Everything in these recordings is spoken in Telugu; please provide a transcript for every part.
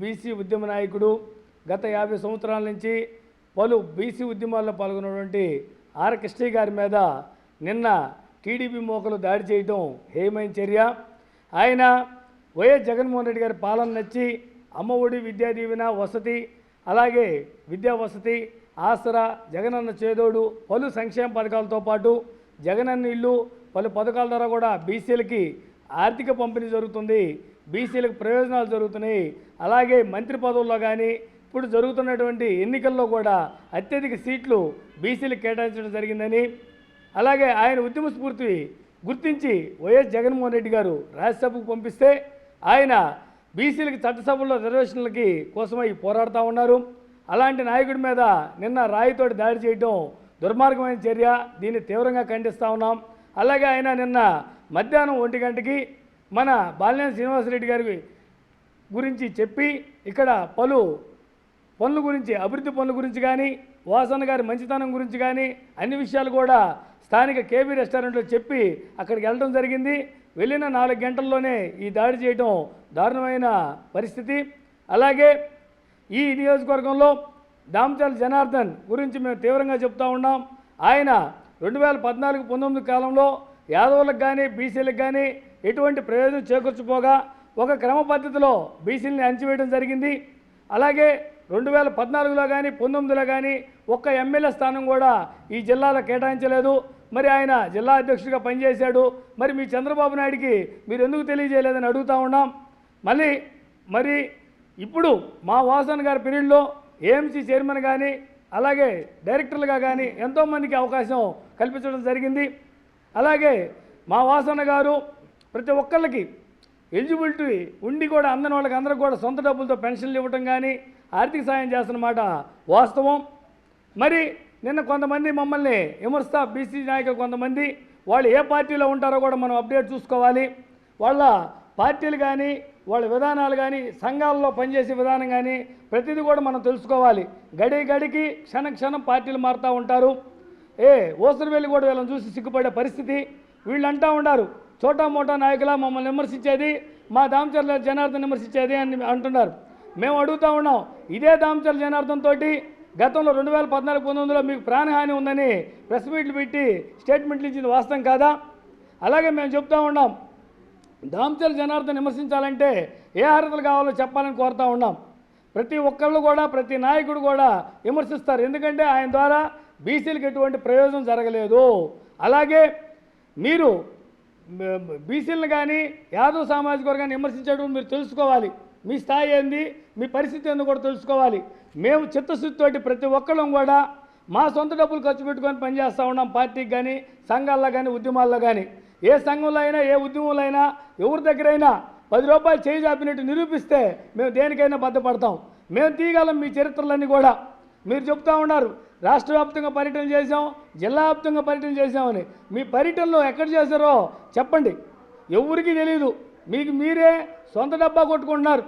బీసీ ఉద్యమ నాయకుడు గత యాభై సంవత్సరాల నుంచి పలు బీసీ ఉద్యమాల్లో పాల్గొన్నటువంటి ఆర్ కృష్ణయ్య గారి మీద నిన్న టీడీపీ మోకలు దాడి చేయడం హేమైన చర్య. ఆయన వైఎస్ జగన్మోహన్ రెడ్డి గారి పాలన నచ్చి అమ్మఒడి విద్యా దీవెన వసతి అలాగే విద్యా వసతి ఆసరా జగనన్న చేదోడు పలు సంక్షేమ పథకాలతో పాటు జగనన్న ఇల్లు పలు పథకాల ద్వారా కూడా బీసీలకి ఆర్థిక పంపిణీ జరుగుతుంది. బీసీలకు ప్రయోజనాలు జరుగుతున్నాయి. అలాగే మంత్రి పదవుల్లో కానీ ఇప్పుడు జరుగుతున్నటువంటి ఎన్నికల్లో కూడా అత్యధిక సీట్లు బీసీలకు కేటాయించడం జరిగిందని అలాగే ఆయన ఉద్యమ స్ఫూర్తి గుర్తించి వైఎస్ జగన్మోహన్ రెడ్డి గారు రాజ్యసభకు పంపిస్తే ఆయన బీసీలకి చట్టసభల్లో రిజర్వేషన్లకి కోసమై పోరాడుతూ ఉన్నారు. అలాంటి నాయకుడి మీద నిన్న రాయితోటి దాడి చేయడం దుర్మార్గమైన చర్య. దీన్ని తీవ్రంగా ఖండిస్తూ ఉన్నాం. అలాగే ఆయన నిన్న మధ్యాహ్నం ఒంటి గంటకి మన బాలినేని శ్రీనివాసరెడ్డి గారి గురించి చెప్పి ఇక్కడ పలు పనుల గురించి అభివృద్ధి పనుల గురించి కానీ వాసన్న గారి మంచితనం గురించి కానీ అన్ని విషయాలు కూడా స్థానిక కేబీ రెస్టారెంట్లో చెప్పి అక్కడికి వెళ్ళడం జరిగింది. వెళ్ళిన నాలుగు గంటల్లోనే ఈ దాడి చేయడం దారుణమైన పరిస్థితి. అలాగే ఈ నియోజకవర్గంలో దామచాల జనార్దన్ గురించి మేము తీవ్రంగా చెప్తా ఉన్నాం. ఆయన రెండు వేల పద్నాలుగు పంతొమ్మిది కాలంలో యాదవులకు కానీ బీసీలకు కానీ ఎటువంటి ప్రయోజనం చేకూర్చుపోగా ఒక క్రమ పద్ధతిలో బీసీలని అణచివేయడం జరిగింది. అలాగే రెండు వేల పద్నాలుగులో కానీ పంతొమ్మిదిలో కానీ ఒక్క ఎమ్మెల్యే స్థానం కూడా ఈ జిల్లాలో కేటాయించలేదు. మరి ఆయన జిల్లా అధ్యక్షుడిగా పనిచేశాడు. మరి మీ చంద్రబాబు నాయుడికి మీరు ఎందుకు తెలియజేయలేదని అడుగుతా ఉన్నాం. మళ్ళీ మరి ఇప్పుడు మా వాసన్ గారి పీరియడ్లో ఏఎంసీ చైర్మన్ కానీ అలాగే డైరెక్టర్లుగా కానీ ఎంతోమందికి అవకాశం కల్పించడం జరిగింది. అలాగే మా వాసన్న గారు ప్రతి ఒక్కళ్ళకి ఎలిజిబిలిటీ ఉండి కూడా అందని వాళ్ళకి అందరికి కూడా సొంత డబ్బులతో పెన్షన్లు ఇవ్వటం కానీ ఆర్థిక సాయం చేస్తున్నమాట వాస్తవం. మరి నిన్న కొంతమంది మమ్మల్ని విమర్శ బీసీ నాయకులు కొంతమంది వాళ్ళు ఏ పార్టీలో ఉంటారో కూడా మనం అప్డేట్ చూసుకోవాలి. వాళ్ళ పార్టీలు కానీ వాళ్ళ విధానాలు కానీ సంఘాల్లో పనిచేసే విధానం కానీ ప్రతిదీ కూడా మనం తెలుసుకోవాలి. గడి గడికి క్షణ క్షణం పార్టీలు మారుతూ ఉంటారు. ఏ ఓసరు వెళ్ళి కూడా వీళ్ళని చూసి సిగ్గుపడే పరిస్థితి. వీళ్ళు అంటూ ఉంటారు చోటా మోటా నాయకుల మమ్మల్ని విమర్శించేది మా దామచర్ల జనార్దన్ విమర్శించేది అని అంటున్నారు. మేము అడుగుతా ఉన్నాం ఇదే దామచర్ల జనార్దన్ తోటి గతంలో రెండు వేల పద్నాలుగు పంతొమ్మిదిలో మీకు ప్రాణహాని ఉందని ప్రెస్ మీట్లు పెట్టి స్టేట్మెంట్లు ఇచ్చింది వాస్తవం కాదా? అలాగే మేము చెప్తా ఉన్నాం దామచర్ల జనార్దన్ విమర్శించాలంటే ఏ అర్హతలు కావాలో చెప్పాలని కోరుతూ ఉన్నాం. ప్రతి ఒక్కళ్ళు కూడా ప్రతి నాయకుడు కూడా విమర్శిస్తారు. ఎందుకంటే ఆయన ద్వారా బీసీలకు ఎటువంటి ప్రయోజనం జరగలేదు. అలాగే మీరు బీసీలను కానీ యాదవ్ సామాజిక వర్గాన్ని విమర్శించేటప్పుడు మీరు తెలుసుకోవాలి. మీ స్థాయి ఏంది? మీ పరిస్థితి ఏందో కూడా తెలుసుకోవాలి. మేము చిత్తశుద్ధితోటి ప్రతి ఒక్కళ్ళం కూడా మా సొంత డబ్బులు ఖర్చు పెట్టుకొని పనిచేస్తూ ఉన్నాం పార్టీకి కానీ సంఘాల్లో కానీ ఉద్యమాల్లో కానీ ఏ సంఘంలో అయినా ఏ ఉద్యమంలో అయినా ఎవరి దగ్గరైనా పది రూపాయలు చేయి చాపినట్టు నిరూపిస్తే మేము దేనికైనా బద్దపడతాం మేము తీయగలం మీ చరిత్రలన్నీ కూడా. మీరు చెప్తా ఉన్నారు రాష్ట్ర వ్యాప్తంగా పర్యటన చేశాం జిల్లా వ్యాప్తంగా పర్యటన చేశామని. మీ పర్యటనలో ఎక్కడ చేశారో చెప్పండి. ఎవరికి తెలియదు మీకు మీరే సొంత డబ్బా కొట్టుకుంటున్నారు.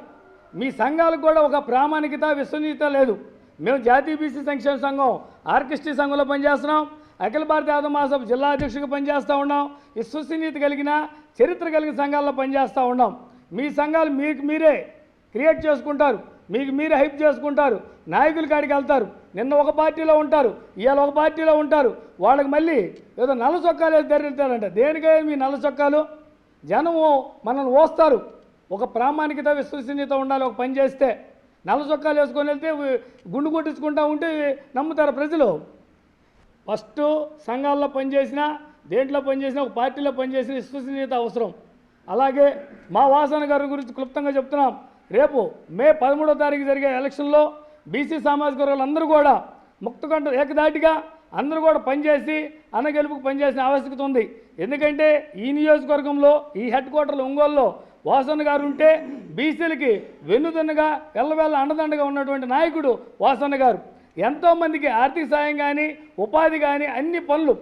మీ సంఘాలకు కూడా ఒక ప్రామాణికత విశ్వనీయత లేదు. మేము జాతీయ బీసీ సంక్షేమ సంఘం ఆర్కెస్ట్రీ సంఘంలో పనిచేస్తున్నాం. అఖిల భారత యాదవ మహాసభ జిల్లా అధ్యక్షుడిగా పనిచేస్తూ ఉన్నాం. విశ్వసనీయత కలిగిన చరిత్ర కలిగిన సంఘాల్లో పనిచేస్తూ ఉన్నాం. మీ సంఘాలు మీకు మీరే క్రియేట్ చేసుకుంటారు. మీకు మీరే హైప్ చేసుకుంటారు. నాయకుల కాడికి వెళ్తారు. నిన్న ఒక పార్టీలో ఉంటారు ఇవాళ ఒక పార్టీలో ఉంటారు. వాళ్ళకి మళ్ళీ ఏదో నల్ల చొక్కాలు వేసి ధరిస్తారంట దేనికే మీ నల్ల చొక్కాలు? జనము మనల్ని ఓస్తారు. ఒక ప్రామాణికత విశ్వసనీయత ఉండాలి ఒక పని చేస్తే. నల్ల చొక్కాలు వేసుకొని వెళ్తే గుండు కొట్టించుకుంటా ఉంటే నమ్ముతారు ప్రజలు. ఫస్ట్ సంఘాల్లో పనిచేసిన దేంట్లో పనిచేసినా ఒక పార్టీలో పనిచేసిన విశ్వసనీయత అవసరం. అలాగే మా వాసన గారి గురించి క్లుప్తంగా చెప్తున్నాం. రేపు మే పదమూడో తారీఖు జరిగే ఎలక్షన్లో బీసీ సామాజిక వర్గాలు అందరూ కూడా ముక్తకంఠ ఏకదాటిగా అందరూ కూడా పనిచేసి అనగెలుపుకు పనిచేసిన ఆవశ్యకత ఉంది. ఎందుకంటే ఈ నియోజకవర్గంలో ఈ హెడ్ క్వార్టర్లు ఒంగోలులో వాసన్న గారు ఉంటే బీసీలకి వెన్నుదన్నుగా ఎల్లవేళ్ళ అండదండగా ఉన్నటువంటి నాయకుడు వాసన్న గారు. ఎంతోమందికి ఆర్థిక సాయం కానీ ఉపాధి కానీ అన్ని పనులు.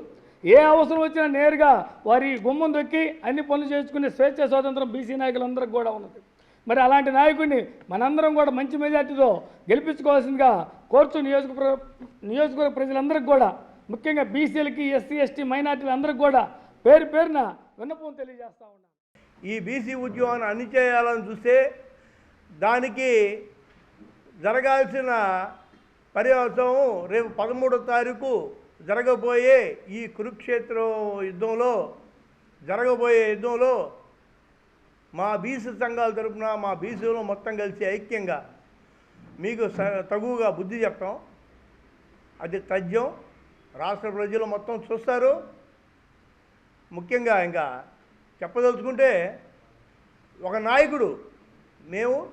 ఏ అవసరం వచ్చినా నేరుగా వారి గుమ్మం దొక్కి అన్ని పనులు చేసుకునే స్వేచ్ఛ స్వాతంత్రం బీసీ నాయకులందరికీ కూడా ఉన్నది. మరి అలాంటి నాయకుడిని మనందరం కూడా మంచి మెజార్టీతో గెలిపించుకోవాల్సిందిగా కోర్చు నియోజక నియోజకవర్గ ప్రజలందరికీ కూడా ముఖ్యంగా బీసీలకి ఎస్సీ ఎస్టీ మైనార్టీలందరికీ కూడా పేరు పేరున విన్నపం తెలియజేస్తా ఉన్నాను. ఈ బీసీ ఉద్యమాన్ని అణిచేయాలని చూస్తే దానికి జరగాల్సిన పర్యవసం రేపు పదమూడో తారీఖు జరగబోయే ఈ కురుక్షేత్ర యుద్ధంలో జరగబోయే యుద్ధంలో మా బీసీ సంఘాల తరపున మా బీసీలో మొత్తం కలిసి ఐక్యంగా మీకు స- తగువగా బుద్ధి చెప్తాం. అది తథ్యం. రాష్ట్ర ప్రజలు మొత్తం చూస్తారు. ముఖ్యంగా ఇంకా చెప్పదలుచుకుంటే ఒక నాయకుడు మేము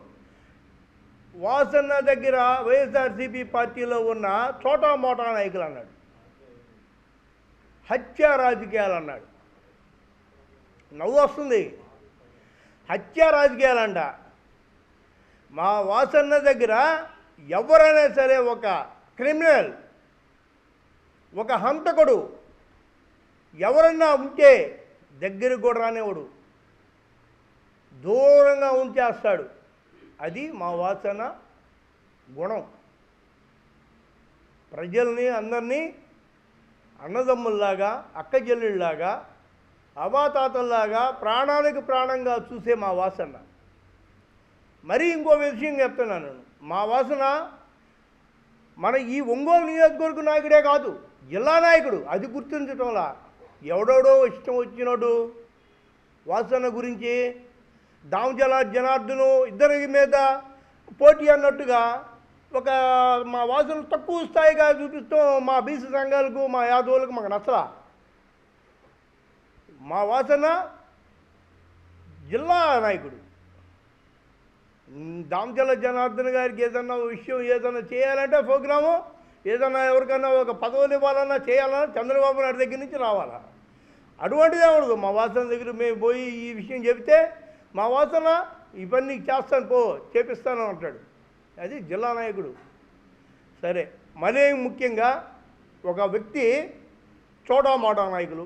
వాసన్న దగ్గర వైఎస్ఆర్సీపీ పార్టీలో ఉన్న చోటా మోటా నాయకులు అన్నాడు. హత్య రాజకీయాలు అన్నాడు. నవ్వు వస్తుంది. హత్య రాజకీయాలంట. మా వాసన్న దగ్గర ఎవరైనా సరే ఒక క్రిమినల్ ఒక హంతకుడు ఎవరన్నా ఉంటే దగ్గరికి కూడా రానివాడు దూరంగా ఉంచేస్తాడు. అది మా వాసన గుణం. ప్రజల్ని అందరినీ అన్నదమ్ముల్లాగా అక్క చెల్లెళ్ళలాగా అవాతాతల్లాగా ప్రాణానికి ప్రాణంగా చూసే మా వాసన. మరీ ఇంకో విషయం చెప్తున్నాను మా వాసన మన ఈ ఒంగోలు నియోజకవర్గ నాయకుడే కాదు జిల్లా నాయకుడు. అది గుర్తించటంలా ఎవడెవడో ఇష్టం వచ్చినాడు వాసన గురించి దామజల జనార్దను ఇద్దరి మీద పోటీ అన్నట్టుగా ఒక మా వాసన తక్కువ స్థాయిగా చూపిస్తూ మా బీసీ సంఘాలకు మా యాదవులకు మాకు నచ్చలా. మా వాసన జిల్లా నాయకుడు. దామచల జనార్దన్ గారికి ఏదన్నా విషయం ఏదన్నా చేయాలంటే ప్రోగ్రాము ఏదన్నా ఎవరికన్నా ఒక పదవులు ఇవ్వాలన్నా చేయాలన్నా చంద్రబాబు నాయుడు దగ్గర నుంచి రావాలా? అటువంటిదే ఉండదు మా వాసన దగ్గర మేము పోయి ఈ విషయం చెబితే మా వాసన ఈ పని చేస్తాను పో చేపిస్తాను అంటాడు. అది జిల్లా నాయకుడు. సరే మరీ ముఖ్యంగా ఒక వ్యక్తి చోటామోటా నాయకులు.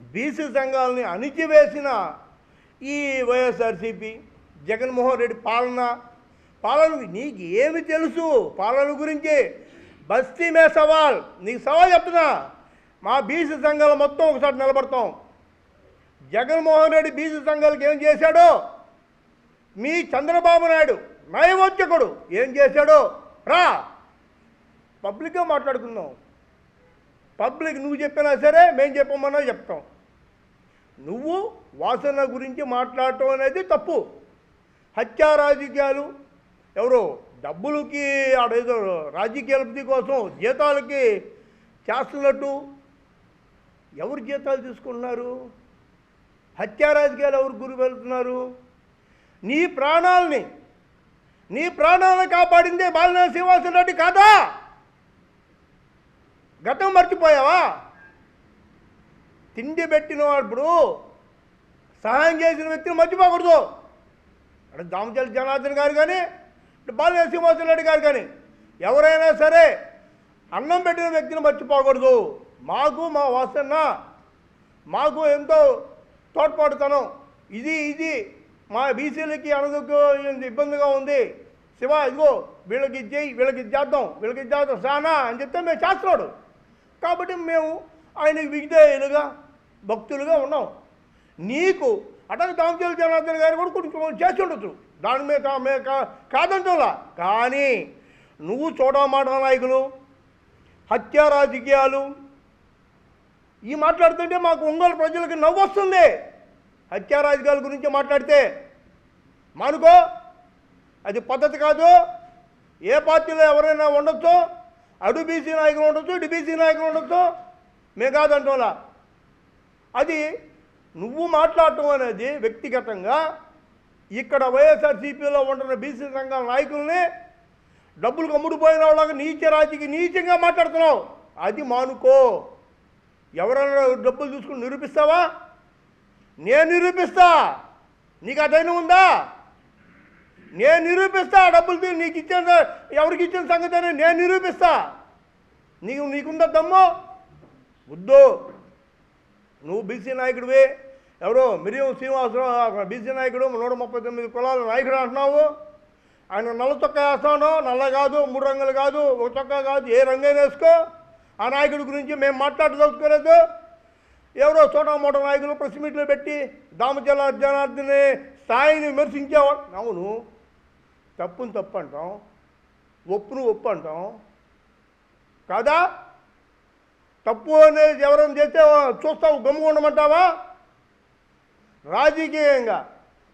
బీసీ సంఘాలని అణిచివేసిన ఈ వైఎస్ఆర్సీపీ జగన్మోహన్ రెడ్డి పాలన. పాలన నీకు ఏమి తెలుసు? పాలన గురించి. బస్తీ మే సవాల్. నీకు సవాల్ చెప్తున్నా. మా బీసీ సంఘాలు మొత్తం ఒకసారి నిలబడతాం. జగన్మోహన్ రెడ్డి బీసీ సంఘాలకు ఏం చేశాడో? మీ చంద్రబాబు నాయుడు నయవోచకుడు ఏం చేశాడో? రా. పబ్లిక్గా మాట్లాడుకుందాం. పబ్లిక్ నువ్వు చెప్పినా సరే మేము చెప్పమన్నా చెప్తాం. నువ్వు వాసన గురించి మాట్లాడటం అనేది తప్పు. హత్యా రాజకీయాలు ఎవరో డబ్బులకి ఆడేదో రాజకీయ లబ్ధి కోసం జీతాలకి చేస్తున్నట్టు ఎవరు జీతాలు తీసుకుంటున్నారు? హత్యా రాజకీయాలు ఎవరు గురి వెళ్తున్నారు నీ ప్రాణాలని నీ ప్రాణాలను కాపాడిందే బాలిన శ్రీవాసరెడ్డి కాదా? గతం మర్చిపోయావా? తిండి పెట్టిన ఇప్పుడు సహాయం చేసిన వ్యక్తిని మర్చిపోకూడదు. అంటే దామచల్లి జనార్దన్ గారు కానీ ఇటు బాలిన శ్రీనివాస రెడ్డి గారు కానీ ఎవరైనా సరే అన్నం పెట్టిన వ్యక్తిని మర్చిపోకూడదు. మాకు మా వాసన్న మాకు ఎంతో తోడ్పాటుతనం. ఇది ఇది మా బీసీలకి అనదుకు ఇబ్బందిగా ఉంది. శివ ఇదిగో వీళ్ళకి ఇది చేయి వీళ్ళకి ఇది చేద్దాం వీళ్ళకి ఇది చేద్దాం సానా అని చెప్తే మేము చేస్తున్నాడు. కాబట్టి మేము ఆయనకి విధేయులుగా భక్తులుగా ఉన్నాం. నీకు అటక దామచల జనార్దన్ గారు కూడా కొంచెం చేసి ఉండొచ్చు. దాని మీద మే కాదంటోలా. కానీ నువ్వు చూడమాట నాయకులు హత్యా రాజకీయాలు ఈ మాట్లాడుతుంటే మాకు ఒంగోలు ప్రజలకు నవ్వు వస్తుంది. హత్యా రాజకీయాల గురించి మాట్లాడితే మానుకో. అది పద్ధతి కాదు. ఏ పార్టీలో ఎవరైనా ఉండొచ్చు. అడు బీసీ నాయకులు ఉండొచ్చు డిబీసీ నాయకులు ఉండొచ్చు. మేము కాదంటోలా అది నువ్వు మాట్లాడటం అనేది వ్యక్తిగతంగా ఇక్కడ వైఎస్ఆర్సీపీలో ఉంటున్న బీసీ సంఘాల నాయకుల్ని డబ్బులు కమ్ముడిపోయిన వాళ్ళకి నీచ రాజీకి నీచంగా మాట్లాడుతున్నావు. అది మానుకో. ఎవరైనా డబ్బులు తీసుకుని నిరూపిస్తావా? నేను నిరూపిస్తా. నీకు ఆ ఉందా? నేను నిరూపిస్తా ఆ డబ్బులు తీ- నీకు ఇచ్చిన ఎవరికి ఇచ్చిన సంగతి అని నేను నిరూపిస్తా. నీకు నీకుందా దమ్ము? వద్దు. నువ్వు బీసీ నాయకుడివి. ఎవరో మిరియం శ్రీనివాసరావు బీసీ నాయకుడు నూట ముప్పై తొమ్మిది కులాల నాయకుడు అంటున్నావు. ఆయన నల్ల చొక్కా వేస్తాను. నల్ల కాదు మూడు రంగులు కాదు ఒక చొక్కా కాదు ఏ రంగైనా వేసుకో. ఆ నాయకుడి గురించి మేము మాట్లాడదలుచుకోలేదు. ఎవరో చోటా మోట నాయకులు ప్రెస్ మీట్లు పెట్టి దామచల జనార్దని స్థాయిని విమర్శించేవాడు అవును. తప్పుని తప్పు అంటాం ఒప్పును ఒప్పు అంటాం. కాదా? తప్పు అనేది ఎవరైనా చేస్తే చూస్తావు గమ్ముకుండమంటావా రాజకీయంగా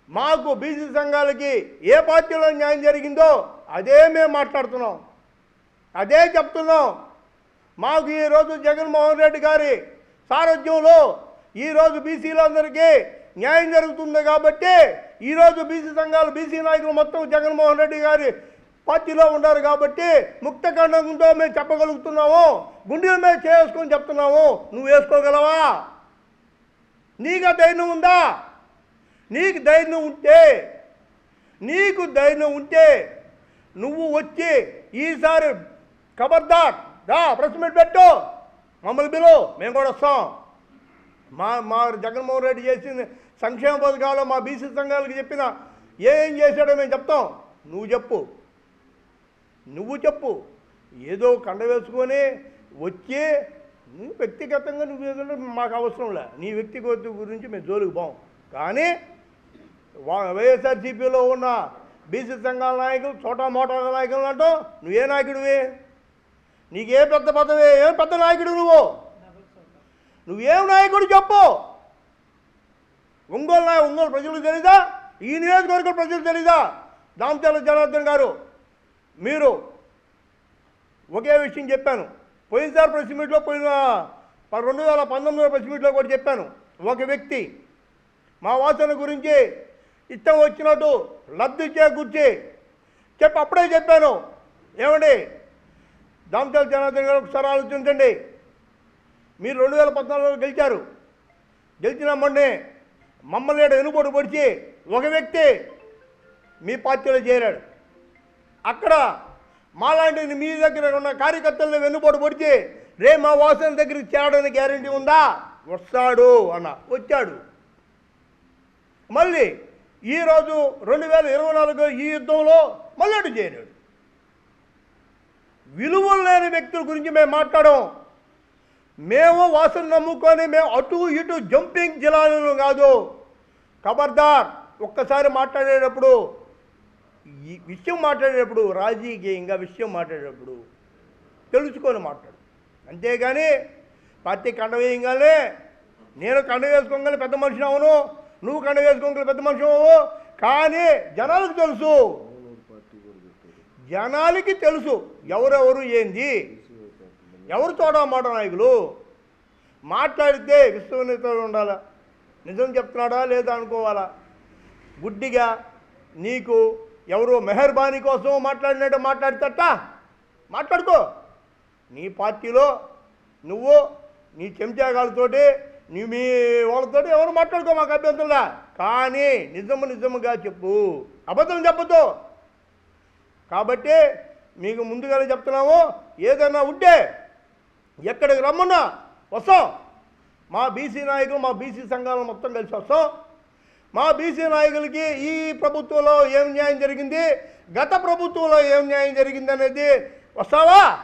మాకు బీసీ సంఘాలకి ఏ పార్టీలో న్యాయం జరిగిందో అదే మేము మాట్లాడుతున్నాం. అదే చెప్తున్నాం. మాకు ఈరోజు జగన్మోహన్ రెడ్డి గారి సారథ్యంలో ఈరోజు బీసీలందరికీ న్యాయం జరుగుతుంది కాబట్టి ఈరోజు బీసీ సంఘాలు బీసీ నాయకులు మొత్తం జగన్మోహన్ రెడ్డి గారి పార్టీలో ఉన్నారు కాబట్టి ముక్త ఖండంతో మేము చెప్పగలుగుతున్నాము. గుండెల మీద చేసుకొని చెప్తున్నాము. నువ్వు వేసుకోగలవా? నీకు ధైర్యం ఉందా? నీకు ధైర్యం ఉంటే నీకు ధైర్యం ఉంటే నువ్వు వచ్చి ఈసారి ఖబర్దార్ దా ప్రెస్ మీట్ పెట్టు. మమ్మల్ని పిలువు మేము కూడా వస్తాం. మా మా జగన్మోహన్ రెడ్డి చేసింది సంక్షేమ పథకాలు మా బీసీ సంఘాలకు చెప్పిన ఏం చేశాడో మేము చెప్తాం. నువ్వు చెప్పు. నువ్వు చెప్పు. ఏదో కండ వేసుకొని వచ్చి నువ్వు వ్యక్తిగతంగా నువ్వు మాకు అవసరం లే. నీ వ్యక్తిగత గురించి మేము జోలికి పోం. కానీ వా- వైఎస్ఆర్సీపీలో ఉన్న బీసీ సంఘాల నాయకులు చోటా మోటా నాయకులు అంటూ నువ్వే నాయకుడివి? నీకే పెద్ద పదవి ఏం పెద్ద నాయకుడు నువ్వు? నువ్వేం నాయకుడు చెప్పు. ఒంగోలు నాయ ఒంగోలు ప్రజలకు తెలీదా? ఈ నియోజకవర్గ ప్రజలు తెలీదా? దాంతల జనార్దన్ గారు మీరు ఒకే విషయం చెప్పాను. పోయినసారి ప్రెస్ మీట్లో పోయిన ప- రెండు వేల పంతొమ్మిదో ప్రెస్ మీట్లో కూడా చెప్పాను. ఒక వ్యక్తి మా వాసన గురించి ఇష్టం వచ్చినట్టు లబ్ధి చేకూర్చి చెప్పి అప్పుడే చెప్పాను. ఏమండి? దామచల జనార్దన్ గారు ఒకసారి ఆలోచించండి. మీరు రెండు వేల పద్నాలుగులో గెలిచారు. గెలిచిన మొన్నే మమ్మల్ని వెనుబడి పొడిచి ఒక వ్యక్తి మీ పార్టీలో చేరాడు. అక్కడ మాలాంటి మీ దగ్గర ఉన్న కార్యకర్తలను వెన్నుపోటు పొడిచి రే మా వాసన దగ్గరికి చేరడానికి గ్యారంటీ ఉందా? వస్తాడు అన్న. వచ్చాడు. మళ్ళీ ఈరోజు రెండు వేల ఇరవై నాలుగు ఈ యుద్ధంలో మళ్ళీ అటు చేరాడు. విలువలు లేని వ్యక్తుల గురించి మేము మాట్లాడాం మేము వాసన నమ్ముకొని మేము అటు ఇటు జంపింగ్ జిల్లాలను కాదు. ఖబర్దార్ ఒక్కసారి మాట్లాడేటప్పుడు ఈ విషయం మాట్లాడేటప్పుడు రాజకీయంగా విషయం మాట్లాడేటప్పుడు తెలుసుకొని మాట్లాడు. అంతేగాని పార్టీ కండ వేయంగానే నేను కండ వేసుకోగానే పెద్ద మనిషిని అవును నువ్వు కండ వేసుకోగల పెద్ద మనిషి అవు కానీ జనాలకు తెలుసు. జనాలకి తెలుసు ఎవరెవరు ఏంది. ఎవరు తోడా మాట నాయకులు? మాట్లాడితే విశ్వనీతలు ఉండాలా? నిజం చెప్తున్నాడా లేదా అనుకోవాలా? గుడ్డిగా నీకు ఎవరో మెహర్బానీ కోసం మాట్లాడినట్టు మాట్లాడతట? మాట్లాడుకో. నీ పార్టీలో నువ్వు నీ చెంచాగాలతోటి నీ మీ వాళ్ళతోటి ఎవరు మాట్లాడుకో మాకు అభ్యంతరంలా? కానీ నిజము నిజముగా చెప్పు. అబద్ధం చెప్పదు కాబట్టి మీకు ముందుగానే చెప్తున్నాము ఏదైనా ఉంటే ఎక్కడికి రమ్మన్నా? వస్తాం. మా బీసీ నాయకులు మా బీసీ సంఘాలు మొత్తం కలిసి వస్తాం. మా బీసీ నాయకులకి ఈ ప్రభుత్వంలో ఏం న్యాయం జరిగింది? గత ప్రభుత్వంలో ఏం న్యాయం జరిగింది అనేది వస్తావా?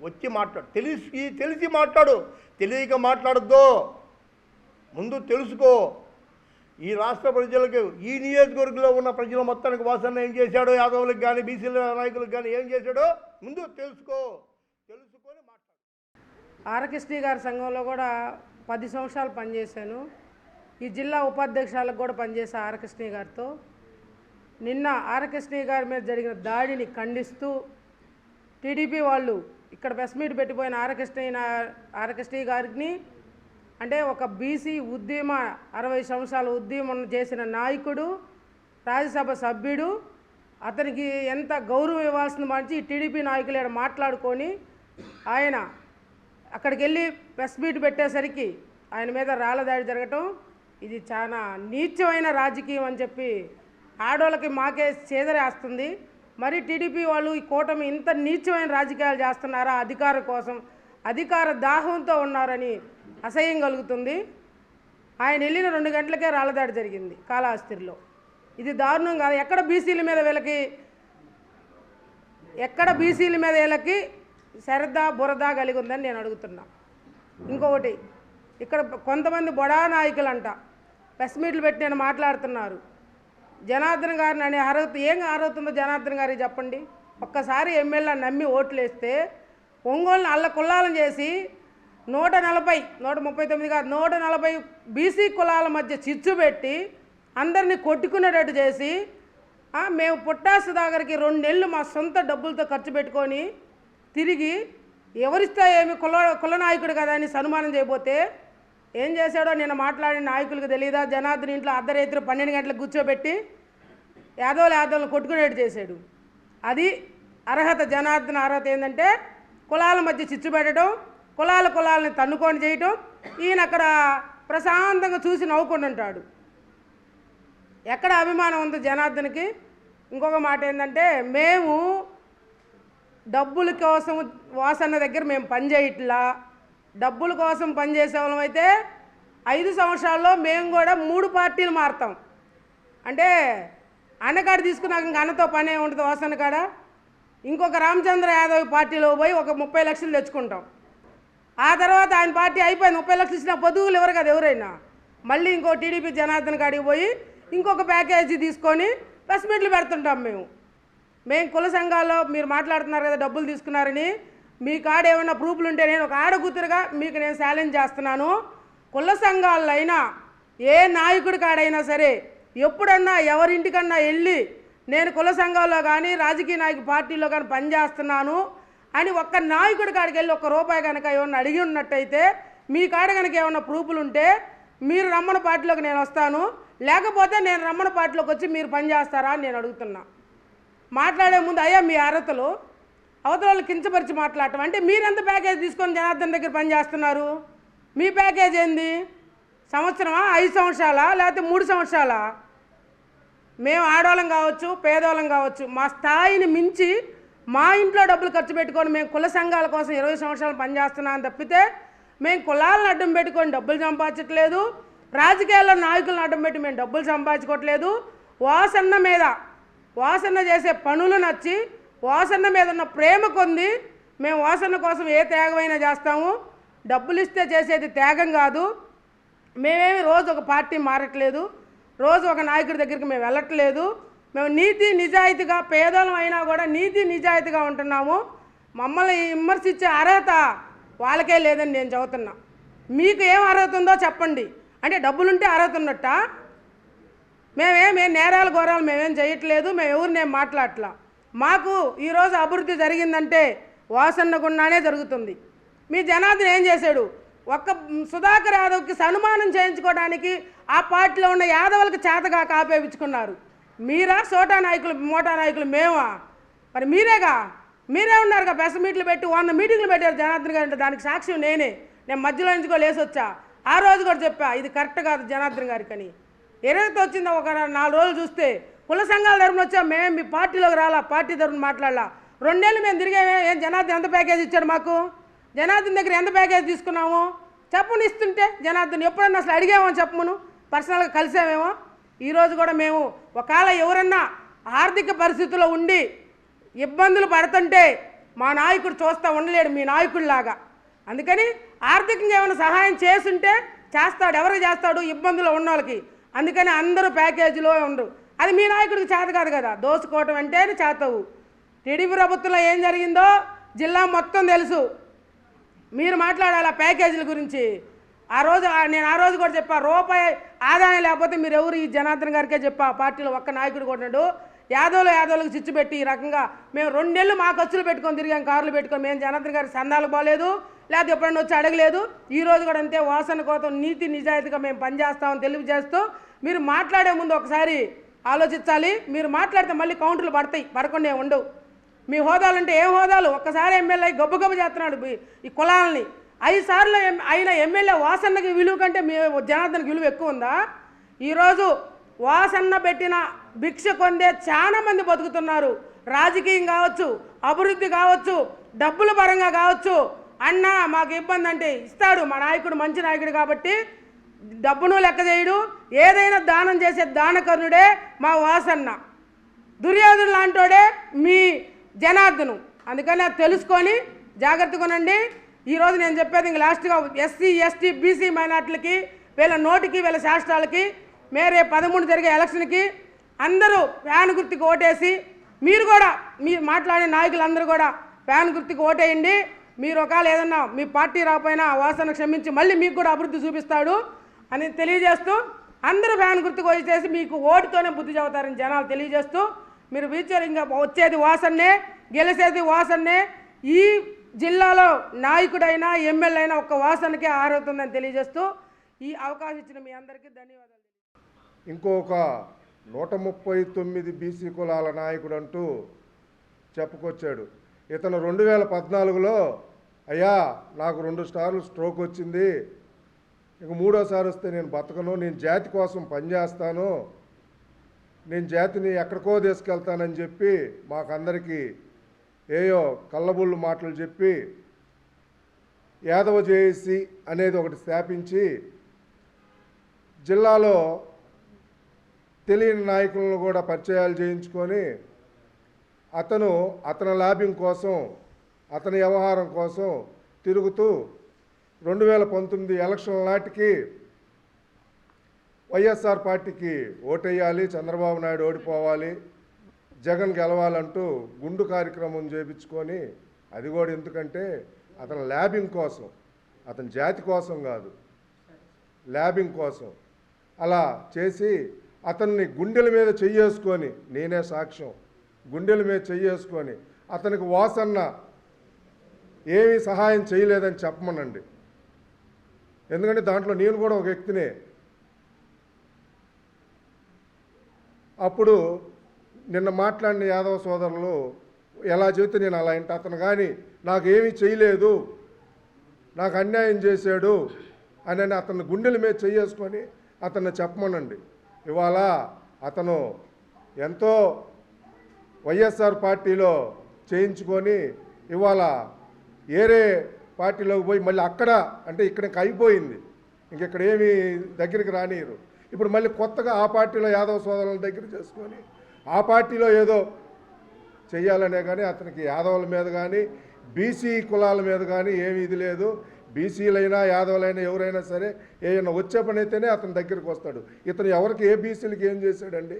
వచ్చి మాట్లాడు. తెలిసి తెలిసి మాట్లాడు. తెలియక మాట్లాడద్దు. ముందు తెలుసుకో. ఈ రాష్ట్ర ప్రజలకు ఈ నియోజకవర్గంలో ఉన్న ప్రజల మొత్తానికి వాసన ఏం చేశాడో? యాదవులకు కానీ బీసీల నాయకులకు కానీ ఏం చేశాడో? ముందు తెలుసుకో. ఆర్కెస్ట్రీ గారి సంఘంలో కూడా పది సంవత్సరాలు పనిచేశాను. ఈ జిల్లా ఉపాధ్యక్షాలకు కూడా పనిచేసే ఆర్కెస్ట్రీ గారితో. నిన్న ఆర్కెస్ట్రీ గారి మీద జరిగిన దాడిని ఖండిస్తూ టీడీపీ వాళ్ళు ఇక్కడ ప్రెస్ మీట్ పెట్టిపోయిన ఆర్కెస్ట్రీ ఆర్కెస్ట్రీ గారిని అంటే ఒక బీసీ ఉద్యమ అరవై సంవత్సరాల ఉద్యమం చేసిన నాయకుడు రాజ్యసభ సభ్యుడు అతనికి ఎంత గౌరవం ఇవ్వాల్సింది మంచి టీడీపీ నాయకులు ఈడ మాట్లాడుకొని ఆయన అక్కడికి వెళ్ళి ప్రెస్ మీట్ పెట్టేసరికి ఆయన మీద రాళ్ళ దాడి జరగటం ఇది చాలా నీచమైన రాజకీయం అని చెప్పి ఆడోళ్ళకి మాకే చేదరేస్తుంది. మరి టీడీపీ వాళ్ళు ఈ కూటమి ఇంత నీచమైన రాజకీయాలు చేస్తున్నారా? అధికారం కోసం అధికార దాహంతో ఉన్నారని అసహ్యం కలుగుతుంది. ఆయన వెళ్ళిన రెండు గంటలకే రాళ్ళదాడి జరిగింది కాళహస్తిలో. ఇది దారుణం కాదు. ఎక్కడ బీసీల మీద వీళ్ళకి ఎక్కడ బీసీల మీద వీళ్ళకి శ్రద్ధ బురద కలిగి ఉందని నేను అడుగుతున్నా. ఇంకొకటి ఇక్కడ కొంతమంది బొడా నాయకులు అంట ప్రెస్ మీట్లు పెట్టి నేను మాట్లాడుతున్నారు. జనార్దన్ గారిని అనే అర్హత ఏం అర్హత ఉందో జనార్దన్ గారికి చెప్పండి. ఒక్కసారి ఎమ్మెల్యే నమ్మి ఓట్లు వేస్తే ఒంగోలుని అల్ల కుల్లాలను చేసి నూట నలభై నూట ముప్పై తొమ్మిది కాదు నూట నలభై బీసీ కులాల మధ్య చిచ్చు పెట్టి అందరినీ కొట్టుకునేటట్టు చేసి మేము పుట్టా సుధాకర్కి రెండు నెలలు మా సొంత డబ్బులతో ఖర్చు పెట్టుకొని తిరిగి ఎవరిస్తా ఏమి కుల కుల నాయకుడు కదా అని సన్మానం చేయబోతే ఏం చేశాడో నేను మాట్లాడిన నాయకులకు తెలియదా జనార్దన్ ఇంట్లో అర్ధరాత్రి పన్నెండు గంటలకు కూర్చోబెట్టి యాదవులు యాదవులను కొట్టుకునేట్టు చేశాడు. అది అర్హత జనార్దన అర్హత ఏంటంటే కులాల మధ్య చిచ్చు పెట్టడం కులాల కులాలని తన్నుకొని చేయటం ఈయన అక్కడ ప్రశాంతంగా చూసి నవ్వుకుంటుంటాడు ఉంటాడు. ఎక్కడ అభిమానం ఉంది జనార్దన్కి? ఇంకొక మాట ఏంటంటే మేము డబ్బుల కోసం వాసన్న దగ్గర మేము పనిచేయట్లా డబ్బుల కోసం పనిచేసే వాళ్ళం అయితే ఐదు సంవత్సరాల్లో మేము కూడా మూడు పార్టీలు మారుతాం. అంటే అన్నకాడ తీసుకున్నాక ఇంక అన్నతో పనే ఉంటుంది వాసన్న కాడ. ఇంకొక రామచంద్ర యాదవ్ పార్టీలో పోయి ఒక ముప్పై లక్షలు తెచ్చుకుంటాం. ఆ తర్వాత ఆయన పార్టీ అయిపోయింది. ముప్పై లక్షలు ఇచ్చిన పొదుగులు ఎవరు కదా ఎవరైనా. మళ్ళీ ఇంకో టీడీపీ జనార్దన్ కాడికి పోయి ఇంకొక ప్యాకేజీ తీసుకొని ప్రెస్ మీట్లు పెడుతుంటాం మేము. మేము కుల సంఘాల్లో మీరు మాట్లాడుతున్నారు కదా డబ్బులు తీసుకున్నారని. మీ కాడ ఏమైనా ప్రూఫ్లు ఉంటే నేను ఒక ఆడకూతురుగా మీకు నేను ఛాలెంజ్ చేస్తున్నాను. కుల సంఘాల్లో అయినా ఏ నాయకుడి కాడైనా సరే ఎప్పుడన్నా ఎవరింటికన్నా వెళ్ళి నేను కుల సంఘాల్లో కానీ రాజకీయ నాయక పార్టీలో కానీ పనిచేస్తున్నాను అని ఒక్క నాయకుడి కాడికి వెళ్ళి ఒక్క రూపాయి కనుక ఏమన్నా అడిగి ఉన్నట్టయితే మీ కాడ కనుక ఏమన్నా ప్రూఫ్లు ఉంటే మీరు రమ్మన పార్టీలోకి నేను వస్తాను. లేకపోతే నేను రమ్మన పార్టీలోకి వచ్చి మీరు పనిచేస్తారా అని నేను అడుగుతున్నా. మాట్లాడే ముందు అయ్యా మీ అర్హతలు అవతల వాళ్ళు కించపరిచి మాట్లాడటం. అంటే మీరెంత ప్యాకేజ్ తీసుకొని జనార్దన్ దగ్గర పనిచేస్తున్నారు మీ ప్యాకేజ్ ఏంది? సంవత్సరమా? ఐదు సంవత్సరాలా? లేకపోతే మూడు సంవత్సరాలా? మేము ఆడవాళ్ళం కావచ్చు పేదవాళ్ళం కావచ్చు మా స్థాయిని మించి మా ఇంట్లో డబ్బులు ఖర్చు పెట్టుకొని మేము కుల సంఘాల కోసం ఇరవై సంవత్సరాలు పనిచేస్తున్నామని తప్పితే మేము కులాలను అడ్డం పెట్టుకొని డబ్బులు సంపాదించట్లేదు. రాజకీయాల్లో నాయకులను అడ్డం పెట్టి మేము డబ్బులు సంపాదించుకోవట్లేదు. వాసన్న మీద వాసన్న చేసే పనులు నచ్చి వాసన్న మీద ఉన్న ప్రేమ కొంది మేము వాసన్న కోసం ఏ త్యాగమైనా చేస్తాము. డబ్బులు ఇస్తే చేసేది త్యాగం కాదు. మేమేమి రోజు ఒక పార్టీ మారట్లేదు. రోజు ఒక నాయకుడి దగ్గరికి మేము వెళ్ళట్లేదు. మేము నీతి నిజాయితీగా పేదలం అయినా కూడా నీతి నిజాయితీగా ఉంటున్నాము. మమ్మల్ని విమర్శించే అర్హత వాళ్ళకే లేదని నేను చెబుతున్నా. మీకు ఏం అర్హత ఉందో చెప్పండి. అంటే డబ్బులుంటే అర్హత ఉన్నట్టా? మేమేమే నేరాలు ఘోరాలు మేమేం చేయట్లేదు మేము ఎవరినేం మాట్లాడలా మాకు ఈరోజు అభివృద్ధి జరిగిందంటే వాసన్న గుండానే జరుగుతుంది. మీ జనార్దన్ ఏం చేశాడు? ఒక్క సుధాకర్ యాదవ్కి సన్మానం చేయించుకోవడానికి ఆ పార్టీలో ఉన్న యాదవులకు చేతగా కాపేపించుకున్నారు మీరా? సోటా నాయకులు మోటా నాయకులు మేమా? మరి మీరేగా? మీరే ఉన్నారుగా ప్రెస్ మీట్లు పెట్టి వంద మీటింగ్లు పెట్టారు జనార్దన్ గారు అంటే దానికి సాక్ష్యం నేనే. నేను మధ్యలో నుంచి కూడా లేసొచ్చా. వచ్చా ఆ రోజు కూడా చెప్పా ఇది కరెక్ట్ కాదు జనార్దన్ గారికి అని ఏదైతే వచ్చిందో? ఒక నాలుగు రోజులు చూస్తే కుల సంఘాల తరపున వచ్చా మేము మీ పార్టీలోకి రాలా పార్టీ తరపున మాట్లాడాలా. రెండేళ్ళు మేము తిరిగామే ఏం జనార్దన్ ఎంత ప్యాకేజ్ ఇచ్చారు మాకు? జనార్దన్ దగ్గర ఎంత ప్యాకేజ్ తీసుకున్నాము? చెప్పును ఇస్తుంటే జనార్దన్ ఎప్పుడన్నా అసలు అడిగామో చెప్పమును పర్సనల్గా కలిసామేమో? ఈరోజు కూడా మేము ఒకవేళ ఎవరన్నా ఆర్థిక పరిస్థితుల్లో ఉండి ఇబ్బందులు పడుతుంటే మా నాయకుడు చూస్తూ ఉండలేడు మీ నాయకుడిలాగా. అందుకని ఆర్థికంగా ఏమైనా సహాయం చేస్తుంటే చేస్తాడు ఎవరికి చేస్తాడు? ఇబ్బందులు ఉన్న వాళ్ళకి. అందుకని అందరూ ప్యాకేజీలో ఉండరు అది మీ నాయకుడికి చేత కాదు కదా. దోసుకోవటం అంటేనే చేతవు. టీడీపీ ప్రభుత్వంలో ఏం జరిగిందో జిల్లా మొత్తం తెలుసు. మీరు మాట్లాడాలి ఆ ప్యాకేజీల గురించి. ఆ రోజు నేను ఆ రోజు కూడా చెప్పా రూపాయి ఆదాయం లేకపోతే మీరు ఎవరు ఈ జనార్దన్ గారికే చెప్పా ఆ పార్టీలో ఒక్క నాయకుడు కొట్టినాడు యాదవులు యాదవులకు చిచ్చు పెట్టి ఈ రకంగా మేము రెండేళ్ళు మా ఖర్చులు పెట్టుకొని తిరిగాం కార్లు పెట్టుకొని మేము జనార్దన్ గారి సందాలు బాగాలేదు లేకపోతే ఎప్పుడన్నా వచ్చి అడగలేదు. ఈరోజు కూడా అంతే వాసన కోసం నీతి నిజాయితీగా మేము పనిచేస్తామని తెలియజేస్తూ మీరు మాట్లాడే ముందు ఒకసారి ఆలోచించాలి. మీరు మాట్లాడితే మళ్ళీ కౌంటర్లు పడతాయి పడకుండా ఉండవు. మీ హోదాలు అంటే ఏ హోదాలు? ఒక్కసారి ఎమ్మెల్యే గబ్బు గబ్బు చేస్తున్నాడు ఈ- కులాలని. ఐదు సార్లు ఎం- ఎమ్మెల్యే వాసన్నకి విలువ కంటే మీ జనార్దన్కి విలువ ఎక్కువ ఉందా? ఈరోజు వాసన్న పెట్టిన భిక్ష కొందే చాలా మంది బతుకుతున్నారు. రాజకీయం కావచ్చు అభివృద్ధి కావచ్చు డబ్బుల పరంగా కావచ్చు అన్న మాకు ఇబ్బంది అంటే ఇస్తాడు. మా నాయకుడు మంచి నాయకుడు కాబట్టి డబ్బును లెక్క చేయడు. ఏదైనా దానం చేసే దానకర్ణుడే మా వాసన్న. దుర్యోధను లాంటోడే మీ జనార్దను. అందుకని అది తెలుసుకొని జాగ్రత్తగా ఉండండి. ఈరోజు నేను చెప్పేది ఇంక లాస్ట్గా ఎస్సీ ఎస్టీ బీసీ మైనార్టీలకి వీళ్ళ నోటికి వీళ్ళ శాస్త్రాలకి మేరే పదమూడు జరిగే ఎలక్షన్కి అందరూ ఫ్యాన్ గుర్తికి ఓటేసి మీరు కూడా మీ మాట్లాడే నాయకులందరూ కూడా ఫ్యాన్ గుర్తుకు ఓటేయండి. మీరు ఒకవేళ ఏదన్నా మీ పార్టీ రాకపోయినా వాసన క్షమించి మళ్ళీ మీకు కూడా అభివృద్ధి చూపిస్తాడు అని తెలియజేస్తూ అందరూ ఫ్యాన్ గుర్తుకు వచ్చేసి మీకు ఓటుతోనే బుద్ధి చెబుతారని జనాలు తెలియజేస్తూ మీరు ఫ్యూచర్ ఇంకా వచ్చేది వాసన్నే గెలిచేది వాసన్నే ఈ జిల్లాలో నాయకుడైనా ఎమ్మెల్యే అయినా ఒక్క వాసనకే ఆరవుతుందని తెలియజేస్తూ ఈ అవకాశం ఇచ్చిన మీ అందరికీ ధన్యవాదాలు. ఇంకొక నూట ముప్పై తొమ్మిది బీసీ కులాల నాయకుడు అంటూ చెప్పుకొచ్చాడు. ఇతను రెండు వేల పద్నాలుగులో అయ్యా నాకు రెండు స్టార్లు స్ట్రోక్ వచ్చింది. ఇక మూడోసారి వస్తే నేను బతకను నేను జాతి కోసం పనిచేస్తాను నేను జాతిని ఎక్కడికో తీసుకెళ్తానని చెప్పి మాకందరికీ ఏయో కళ్ళబుళ్ళు మాటలు చెప్పి యాదవ జేఏసీ అనేది ఒకటి స్థాపించి జిల్లాలో తెలియని నాయకులను కూడా పరిచయాలు చేయించుకొని అతను అతని లాభ్యం కోసం అతని వ్యవహారం కోసం తిరుగుతూ రెండు వేల పంతొమ్మిది ఎలక్షన్ల నాటికి వైఎస్ఆర్ పార్టీకి ఓటేయాలి చంద్రబాబు నాయుడు ఓడిపోవాలి జగన్ గెలవాలంటూ గుండు కార్యక్రమం చేపించుకొని అది కూడా ఎందుకంటే అతని ల్యాబింగ్ కోసం అతని జాతి కోసం కాదు ల్యాబింగ్ కోసం అలా చేసి అతన్ని గుండెల మీద చెయ్యేసుకొని నేనే సాక్ష్యం. గుండెల మీద చెయ్యేసుకొని అతనికి వాసన్న ఏమీ సహాయం చేయలేదని చెప్పమనండి. ఎందుకంటే దాంట్లో నేను కూడా ఒక వ్యక్తినే. అప్పుడు నిన్న మాట్లాడిన యాదవ సోదరులు ఎలా చెబితే నేను అలా ఇంట అతను కానీ నాకు ఏమీ చేయలేదు నాకు అన్యాయం చేశాడు అని అని అతను గుండెల మీద చేసుకొని అతన్ని చెప్పమనండి. ఇవాళ అతను ఎంతో వైఎస్ఆర్ పార్టీలో చేయించుకొని ఇవాళ ఏరే పార్టీలోకి పోయి మళ్ళీ అక్కడ అంటే ఇక్కడ అయిపోయింది. ఇంక ఇక్కడ ఏమీ దగ్గరికి రానియరు ఇప్పుడు మళ్ళీ కొత్తగా ఆ పార్టీలో యాదవ సోదరుల దగ్గర చేసుకొని ఆ పార్టీలో ఏదో చేయాలనే కానీ అతనికి యాదవుల మీద కానీ బీసీ కులాల మీద కానీ ఏమీ ఇది లేదు. బీసీలైనా యాదవులైనా ఎవరైనా సరే ఏమైనా వచ్చే పని అయితేనే అతని దగ్గరికి వస్తాడు. ఇతను ఎవరికి ఏ బీసీలకి ఏం చేశాడండి?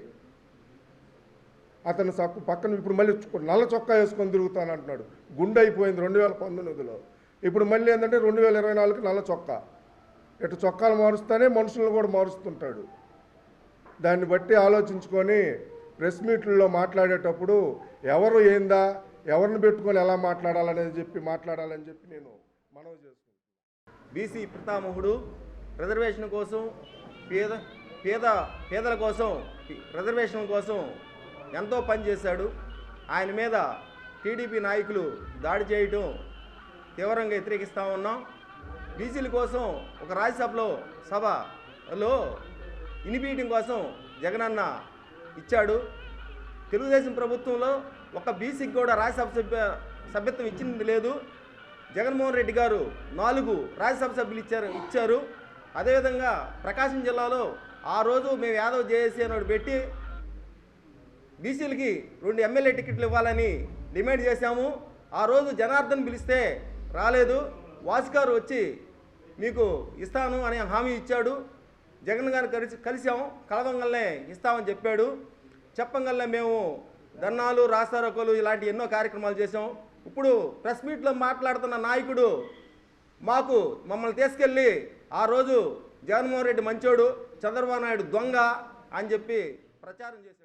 అతను సక్కు పక్కన ఇప్పుడు మళ్ళీ నల్ల చొక్కా వేసుకొని తిరుగుతాను అంటున్నాడు గుండె అయిపోయింది రెండు వేల పంతొమ్మిదిలో. ఇప్పుడు మళ్ళీ ఏంటంటే రెండు వేల ఇరవై నాలుగుకి నల్ల చొక్కా. ఇటు చొక్కాలు మారుస్తానే మనుషులను కూడా మారుస్తుంటాడు. దాన్ని బట్టి ఆలోచించుకొని ప్రెస్ మీట్లలో మాట్లాడేటప్పుడు ఎవరు ఏందా ఎవరిని పెట్టుకొని ఎలా మాట్లాడాలనేది చెప్పి మాట్లాడాలని చెప్పి నేను మనవి చేసుకుంటాను బీసీ పితామహుడు రిజర్వేషన్ కోసం పేద పేద పేదల కోసం రిజర్వేషన్ కోసం ఎంతో పనిచేశాడు ఆయన మీద టీడీపీ నాయకులు దాడి చేయటం తీవ్రంగా వ్యతిరేకిస్తూ ఉన్నాం. బీసీల కోసం ఒక రాజ్యసభలో సభలో ఇనిపీయటం కోసం జగనన్న ఇచ్చాడు. తెలుగుదేశం ప్రభుత్వంలో ఒక బీసీకి కూడా రాజ్యసభ సభ్య సభ్యత్వం ఇచ్చింది లేదు. జగన్మోహన్ రెడ్డి గారు నాలుగు రాజ్యసభ సభ్యులు ఇచ్చారు ఇచ్చారు. అదేవిధంగా ప్రకాశం జిల్లాలో ఆ రోజు మేము యాదవ్ జేఏసీ అని పెట్టి బీసీలకి రెండు ఎమ్మెల్యే టికెట్లు ఇవ్వాలని డిమాండ్ చేశాము. ఆ రోజు జనార్దన్ పిలిస్తే రాలేదు. వాసుగారు వచ్చి మీకు ఇస్తాను అని హామీ ఇచ్చాడు. జగన్ గారిని కలిసి కలిసాము కలవంగల్నే ఇస్తామని చెప్పాడు. చెప్పంగల్నే మేము ధర్నాలు రాస్తారోకలు ఇలాంటి ఎన్నో కార్యక్రమాలు చేసాం ఇప్పుడు ప్రెస్ మీట్లో మాట్లాడుతున్న నాయకుడు మాకు మమ్మల్ని తీసుకెళ్ళి ఆ రోజు జగన్మోహన్ రెడ్డి మంచోడు చంద్రబాబు నాయుడు దొంగ అని చెప్పి ప్రచారం చేశారు.